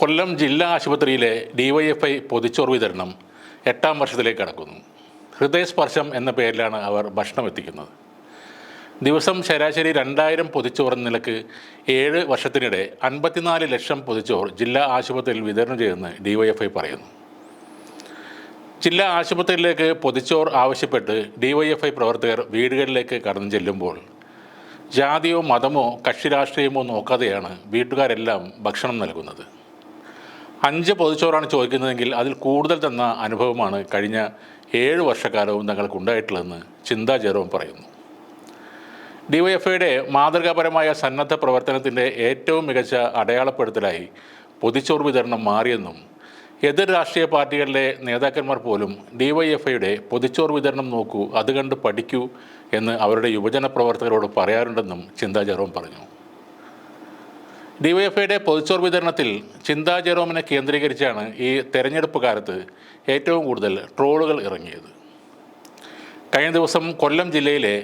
കൊല്ലം ജില്ലാ ആശുപത്രിയിലെ ഡിവൈഎഫ്ഐ പൊതിച്ചോർ വിതരണം എട്ടാം വർഷത്തിലേക്ക് കടക്കുന്നു. ഹൃദയസ്പർശം എന്ന പേരിലാണ് അവർ ഭക്ഷണം എത്തിക്കുന്നത്. ദിവസം ശരാശരി രണ്ടായിരം പൊതിച്ചോർ എന്ന നിലയ്ക്ക് ഏഴ് വർഷത്തിനിടെ അൻപത്തിനാല് ലക്ഷം പൊതിച്ചോർ ജില്ലാ ആശുപത്രിയിൽ വിതരണം ചെയ്യുമെന്ന് ഡിവൈഎഫ്ഐ പറയുന്നു. ജില്ലാ ആശുപത്രിയിലേക്ക് പൊതിച്ചോർ ആവശ്യപ്പെട്ട് ഡിവൈഎഫ്ഐ പ്രവർത്തകർ വീടുകളിലേക്ക് കടന്നു ചെല്ലുമ്പോൾ ജാതിയോ മതമോ കക്ഷി രാഷ്ട്രീയമോ നോക്കാതെയാണ് വീട്ടുകാരെല്ലാം ഭക്ഷണം നൽകുന്നത്. അഞ്ച് പൊതിച്ചോറാണ് ചോദിക്കുന്നതെങ്കിൽ അതിൽ കൂടുതൽ തന്ന അനുഭവമാണ് കഴിഞ്ഞ ഏഴ് വർഷക്കാലവും തങ്ങൾക്കുണ്ടായിട്ടുള്ളതെന്ന് ചിന്താ ജെറോം പറയുന്നു. ഡിവൈഎഫ്ഐയുടെ മാതൃകാപരമായ സന്നദ്ധ പ്രവർത്തനത്തിന്റെ ഏറ്റവും മികച്ച അടയാളപ്പെടുത്തലായി പൊതിച്ചോർ വിതരണം മാറിയെന്നും എതിർ രാഷ്ട്രീയ പാർട്ടികളിലെ നേതാക്കന്മാർ പോലും ഡിവൈഎഫ്ഐയുടെ പൊതിച്ചോർ വിതരണം നോക്കൂ അത് കണ്ട് പഠിക്കൂ എന്ന് അവരുടെ യുവജന പ്രവർത്തകരോട് പറയാറുണ്ടെന്നും ചിന്താ ജെറോം പറഞ്ഞു. ഡിവൈഎഫ്ഐയുടെ പൊതുച്ചോർ വിതരണത്തിൽ ചിന്താ ജെറോമിനെ കേന്ദ്രീകരിച്ചാണ് ഈ തെരഞ്ഞെടുപ്പ് കാലത്ത് ഏറ്റവും കൂടുതൽ ട്രോളുകൾ ഇറങ്ങിയത്. കഴിഞ്ഞ ദിവസം കൊല്ലം ജില്ലയിലെ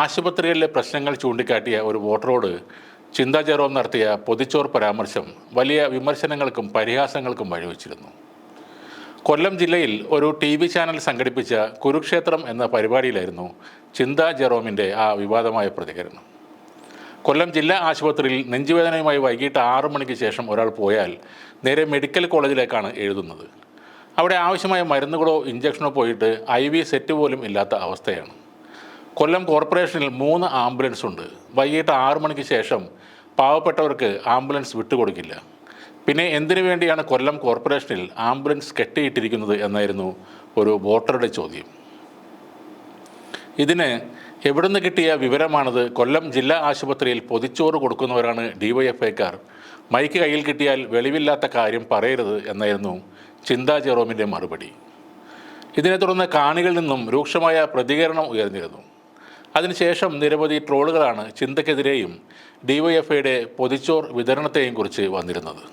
ആശുപത്രികളിലെ പ്രശ്നങ്ങൾ ചൂണ്ടിക്കാട്ടിയ ഒരു വോട്ടറോട് ചിന്താ ജെറോം നടത്തിയ പൊതിച്ചോർ പരാമർശം വലിയ വിമർശനങ്ങൾക്കും പരിഹാസങ്ങൾക്കും വഴിവെച്ചിരുന്നു. കൊല്ലം ജില്ലയിൽ ഒരു ടി വി ചാനൽ സംഘടിപ്പിച്ച കുരുക്ഷേത്രം എന്ന പരിപാടിയിലായിരുന്നു ചിന്താ ജെറോമിന്റെ ആ വിവാദമായ പ്രതികരണം. കൊല്ലം ജില്ലാ ആശുപത്രിയിൽ നെഞ്ചുവേദനയുമായി വൈകിട്ട് ആറു മണിക്ക് ശേഷം ഒരാൾ പോയാൽ നേരെ മെഡിക്കൽ കോളേജിലേക്കാണ് എഴുതുന്നത്. അവിടെ ആവശ്യമായ മരുന്നുകളോ ഇഞ്ചക്ഷനോ പോയിട്ട് ഐ വി സെറ്റ് പോലും ഇല്ലാത്ത അവസ്ഥയാണ്. കൊല്ലം കോർപ്പറേഷനിൽ മൂന്ന് ആംബുലൻസ് ഉണ്ട്. വൈകിട്ട് ആറു മണിക്ക് ശേഷം പാവപ്പെട്ടവർക്ക് ആംബുലൻസ് വിട്ടുകൊടുക്കില്ല. പിന്നെ എന്തിനു വേണ്ടിയാണ് കൊല്ലം കോർപ്പറേഷനിൽ ആംബുലൻസ് കെട്ടിയിട്ടിരിക്കുന്നത് എന്നായിരുന്നു ഒരു വോട്ടറുടെ ചോദ്യം. ഇതിന് എവിടുന്ന് കിട്ടിയ വിവരമാണത് കൊല്ലം ജില്ലാ ആശുപത്രിയിൽ പൊതിച്ചോറ് കൊടുക്കുന്നവരാണ് ഡിവൈഎഫ്ഐക്കാർ. മൈക്ക് കയ്യിൽ കിട്ടിയാൽ വെളിവില്ലാത്ത കാര്യം പറയരുത് എന്നായിരുന്നു ചിന്താ ജെറോമിന്റെ മറുപടി. ഇതിനെ തുടർന്ന് കാണികളിൽ നിന്നും രൂക്ഷമായ പ്രതികരണം ഉയർന്നിരുന്നു. അതിനുശേഷം നിരവധി ട്രോളുകളാണ് ചിന്തക്കെതിരെയും ഡിവൈഎഫ്ഐയുടെ പൊതിച്ചോർ വിതരണത്തെയും കുറിച്ച് വന്നിരുന്നത്.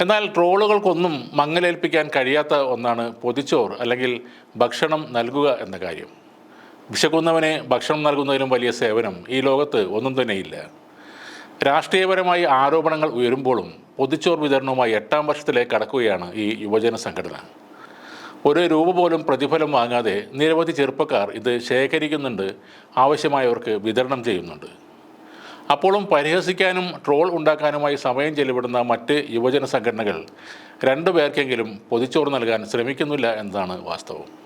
എന്നാൽ ട്രോളുകൾക്കൊന്നും മങ്ങലേൽപ്പിക്കാൻ കഴിയാത്ത ഒന്നാണ് പൊതിച്ചോർ അല്ലെങ്കിൽ ഭക്ഷണം നൽകുക എന്ന കാര്യം. വിശക്കുന്നവന് ഭക്ഷണം നൽകുന്നതിലും വലിയ സേവനം ഈ ലോകത്ത് ഒന്നും തന്നെയില്ല. രാഷ്ട്രീയപരമായി ആരോപണങ്ങൾ ഉയരുമ്പോഴും പൊതിച്ചോർ വിതരണവുമായി എട്ടാം വർഷത്തിലേക്ക് കടക്കുകയാണ് ഈ യുവജന സംഘടന. ഒരു രൂപ പോലും പ്രതിഫലം വാങ്ങാതെ നിരവധി ചെറുപ്പക്കാർ ഇത് ശേഖരിക്കുന്നുണ്ട് ആവശ്യമായവർക്ക് വിതരണം ചെയ്യുന്നുണ്ട്. അപ്പോഴും പരിഹസിക്കാനും ട്രോൾ ഉണ്ടാക്കാനുമായി സമയം ചെലവിടുന്ന മറ്റ് യുവജന സംഘടനകൾ രണ്ടു പേർക്കെങ്കിലും നൽകാൻ ശ്രമിക്കുന്നില്ല എന്നതാണ് വാസ്തവം.